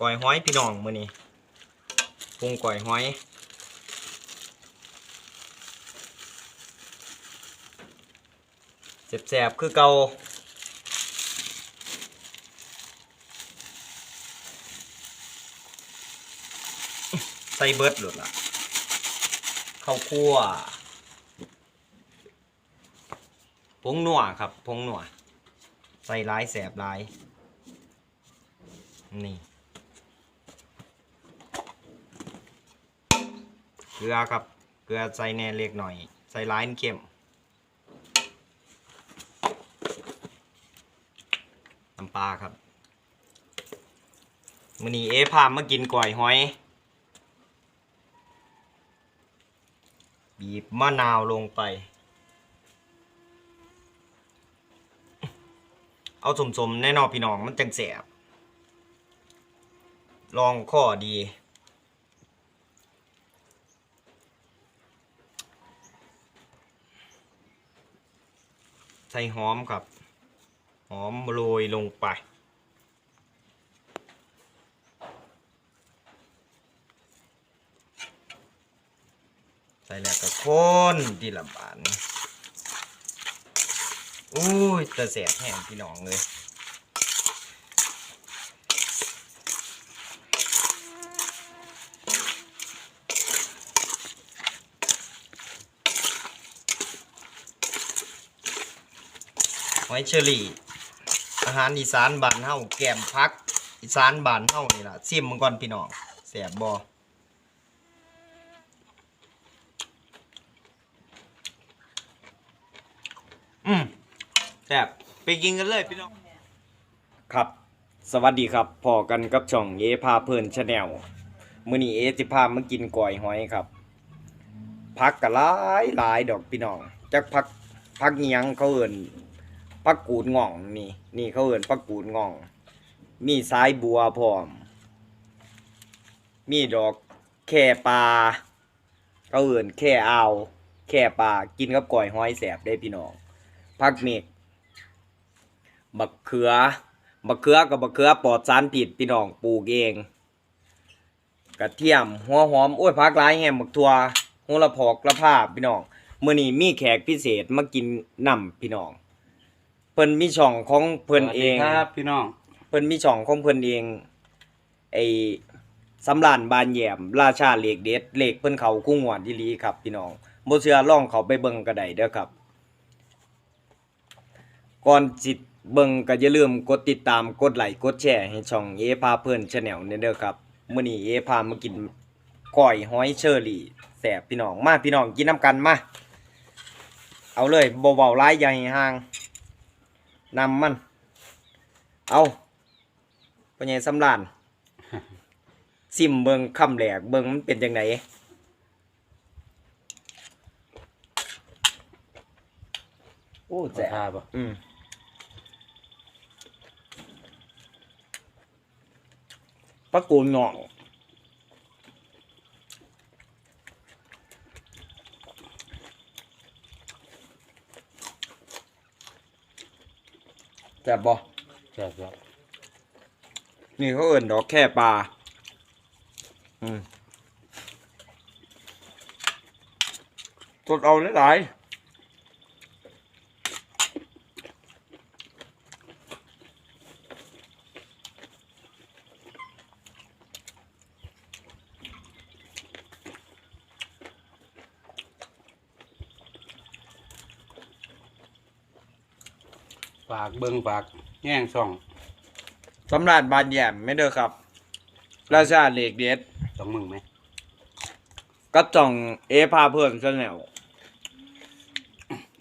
ก่อยห้อยพี่น้องมือนี้ปรุงก่อยห้อยแสบๆคือเกาใส่เบิร์ดหลุดละข้าวคั่วผงหนัวครับผงหนัวใส่ร้ายแสบร้าย นี่ เก ลือครับ เกลือใส่แน่เล็กหน่อย ใส่ร้ายมันเค็มน้ำปลาครับมือนี้เอพามากินก่อยหอย บีบมะนาวลงไป เอาสมๆแน่นอนพี่น้องมันจังแสบลองข้อดี ใส่หอมครับ หอมโรยลงไป ใส่แล้วก็คนดีละบานอุ้ยแตะแสบแห้งพี่น้องเลย หอยเชอรี่ อาหารอีสานบ้านเฮาแกมพัก อีสานบ้านเฮานี่ล่ะซิมมันก่อนพี่น้องแสบบ่อืมแสบไปกินกันเลยพี่น้อง ครับ สวัสดีครับพอกันกับช่องเอพาเพลินชาแนลมื้อนี้เอสิพามากินก่อยหอยครับ พักกะหลายหลายดอกพี่น้องจักพักพักอิหยังเขาเอิ้น ปักกูดง่องนี่ นี่เขาเอินปักกูดง่อง มีสายบัวพร้อม มีดอกแค่ปลาเขาเอินแค่เอาแค่ปลากินกับก้อยห้อยแสบได้พี่น้องผักเมกบักเขือ บักเขือกับบักเขือปลอดสารพิษพี่น้องปลูกเองกระเทียมหัวหอมโอ้ยผักหลายแฮมบักทั่วโหระพอกระพาพี่น้องเมื้อนี้มีแขกพิเศษมากินนํพี่น้อง เพิ่นมีช่องของเพิ่นเอง สวัสดีครับพี่น้อง เพิ่นมีช่องของเพิ่นเองไอ้สำรานบานแยม ราชาเหล็กเด็ดเหล็กเพิ่นเขาคู่งวดอีหลีครับ พี่น้องบ่เชื่อลองเขาไปเบิ่งก็ได้เด้อครับ ก่อนสิเบิ่งก็อย่าลืมกดติดตามกดไลค์กดแชร์ให้ช่องเอพาเพิ่นชาแนลเนี่ยเด้อครับมื้อนี้เอพามากินก้อยหอยเชอรี่แซ่บพี่น้องมาพี่น้องกินน้ำกันมาเอาเลยบ่เว้าหลายอย่าให้ห่าง นำมัน เอาปัญญาสำรานซิมเบิงคำแหลกเบิงมันเป็นจังไงโอ้แจ๋ทาบ่อืมปลากูนหน่อง แจ๋บบ่แซ่บครับนี่เขาเอิ่นดอกแค่ปลาอืมสดเอาหลายๆ เบิ่งฝากแง่งช่องสำราญบานแยมไม่เด้อครับ ราชาเหล็กเด็ดต้องมึงไหมก็จ่องเอพาเพื่อนซะแล้ว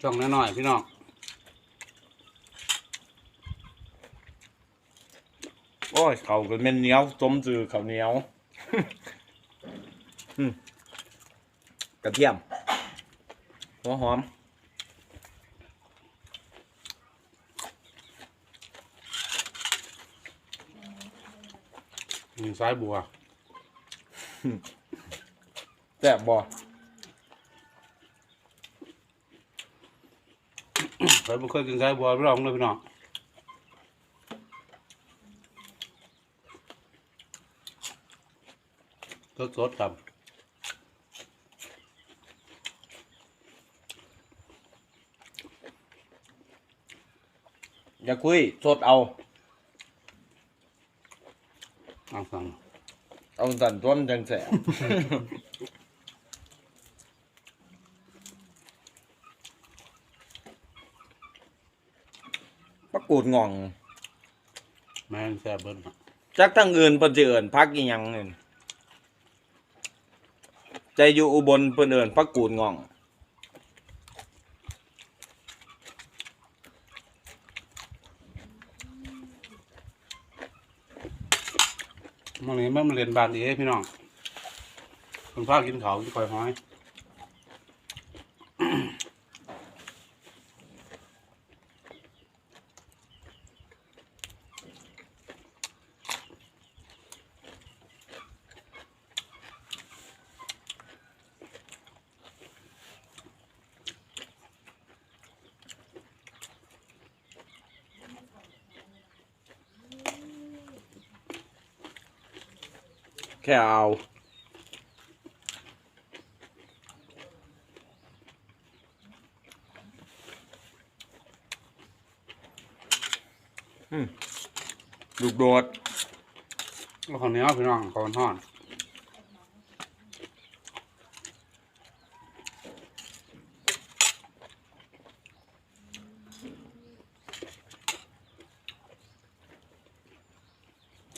ช่องน้อยๆพี่น้องโอ้ยเขาก็เป็นเหนียวต้มจือเขาวเหนียวอืมกระเทียมหัวหอม มีสายบัว แซ่บบ่เคยบ่เคยกินสายบัวพี่น้องเลยพี่น้องสดๆครับอย่าคุยสดเอา เอาสั่งเอาสั่นต้นจังแสบปรากฏง่อง แม่นแซ่บเบิ้ลจักทั้งอื่นเพิ่นสิเอิ้นพักอีหยังนี่ใจอยู่อุบลเพิ่นเอิ้นพักกูดง่อง มื่อนี้มันเรียนบานเอพี่น้องคุณพ่อกินเขาที่คอยห้อย แค่เอา อืมลูกโดดแล้วคนนี้พี่น้องเขาห่อน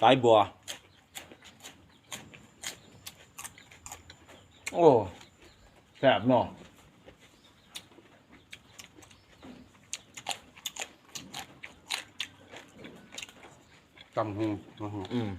สายบัว โอ้แสบเนาะกำหูกำหูอืม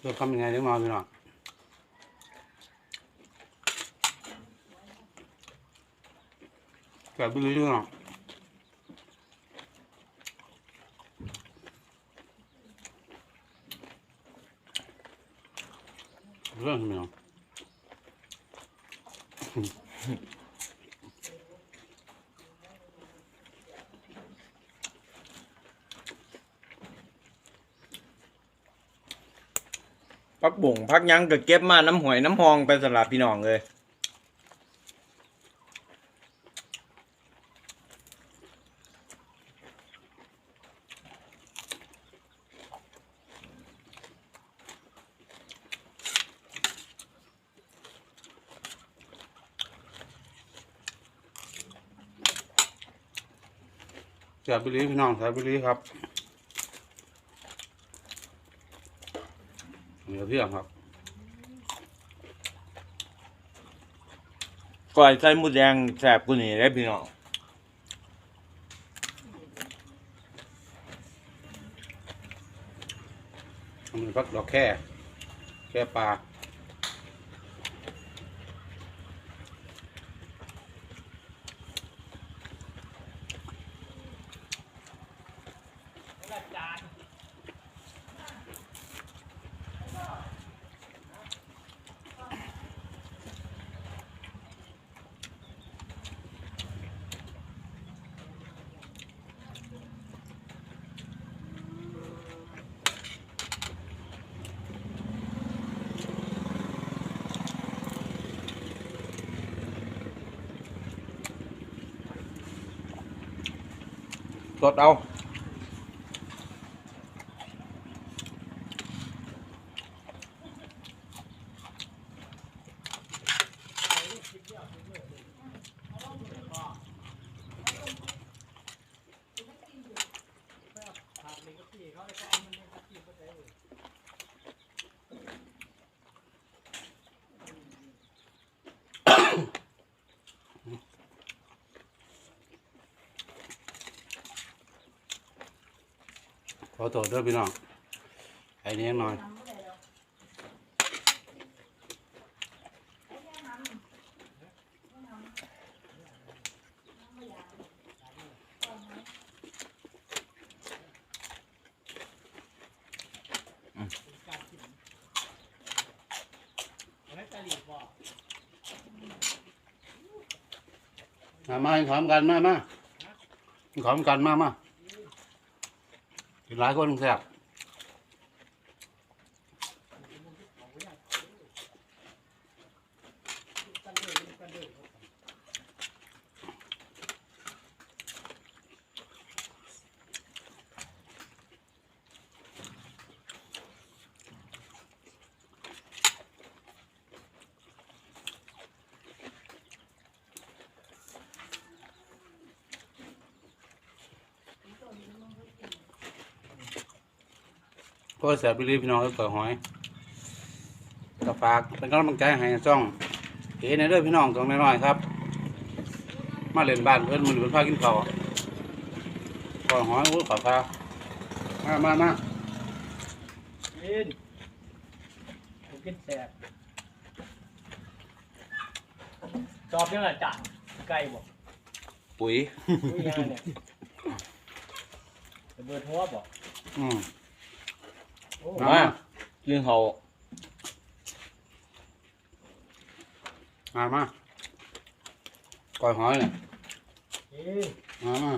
เลือกทำยังไงเล็กน้อยพี่น้องแซ่บไปเลยพี่น้องเรื่องพี่น้อง พักบุ่งพักยังก็เก็บมาน้ำหวยน้ำหองไปสำหรับพี่น้องเลยแซ่บไปเลยพี่น้องแซ่บไปเลยครับ เทียงครับก่อยใส่หมูแดงแสบกุนี่ได้พี่น้องมันพักดอกแค่ แค่ปลา สด อตัวเด้วพี่น้องไอ้นี้ยังน้อยมามาพร้อมกันมามาพอมกันมามา หลายคนแซ่บ ก็แซ่บไปเลยพี่น้องก็เกิดหอยก็ฝากเป็นกำลังใจให้จ้องเอ๋ในเด้อพี่น้องตรงน้อยๆครับ มาเล่นบ้านเพื่อนมันเพื่อนพากินข้าวก่อยหอยโอ้ยขอพามามามากินผมกินแสบจอบยังไงจ่าไก่บอกปุ๋ยอุ้ยยังไงเนี่ยระเบิดหัวบอกอืมโอ้ มามากินเขาวมามาก่อยหอยเนี่ยกินมามา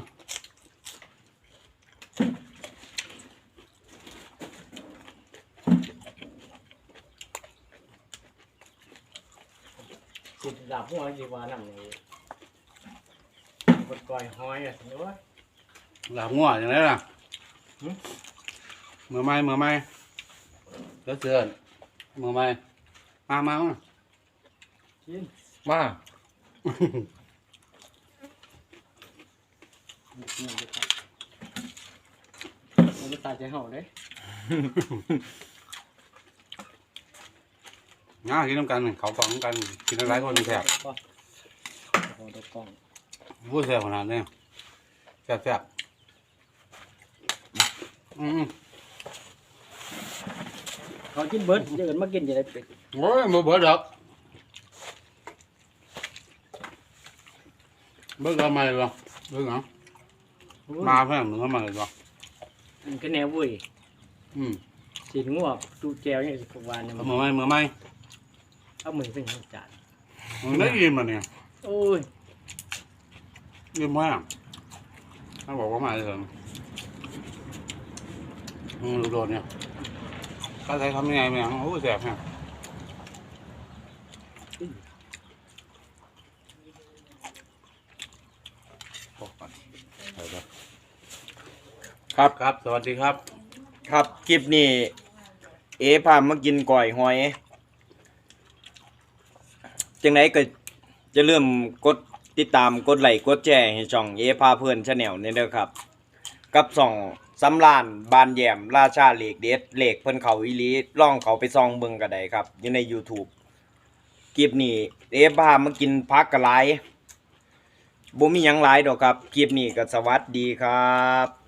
กินดับหัวจีวานั่งนี่กดก่อยหอยอะสิวะหลับงัวอย่างไรล่ะ หึมือไม้มือไม้เดี๋ยวเสือนมือไม้มามามากินมากินเลยครับมันไม่ตายใจ เห่าเลยง่ากินน้ำกันเขาฟังกันกินหลายคนแซ่บโอ้โหดูกล้องพูดแซ่บขนาดนี้แซ่บแซ่บอืมเขากินเบิร์ดเดี๋ยวกันมากินจะได้เป็ดโอ้ยบ่เบิดดอกเบิดก็มาเลยบ่เบิดเหรอมาเพิ่มหนึ่งก็มาเลยบ่มันก็แนวเว้ยอืมสีหัวตูแจวอย่างสิบวานเนี่ยเอามือไม้มือไม้เอามือเป็นหัวจานมึงได้ยินมาเนี่ยโอ้ยยินมากถ้าบอกว่ามาเลยเถอะมึงดูโดนเนี่ย ก็ใช้ทำยังไงเนี่ยโอ้ยแซ่บเนี่ยครับครับ สวัสดีครับ ครับคลิปนี้ เอพามากินก่อยหอยจังไหนก็จะเริ่มกดติดตามกดไลค์กดแชร์ให้ช่องเอพาเพื่อนชาแนลนี่เด้อครับ กับส่อง สำลานบานแยมราชาเหล็กเด็ดเหล็กเพิ่นเขาอีหลีล่องเขาไปซองเบิ่งก็ได้ครับ อยู่ใน YouTube คลิปนี้เอพามากินพักกะไลบ่มีหยังหลายดอกครับคลิปนี้ก็สวัสดีครับ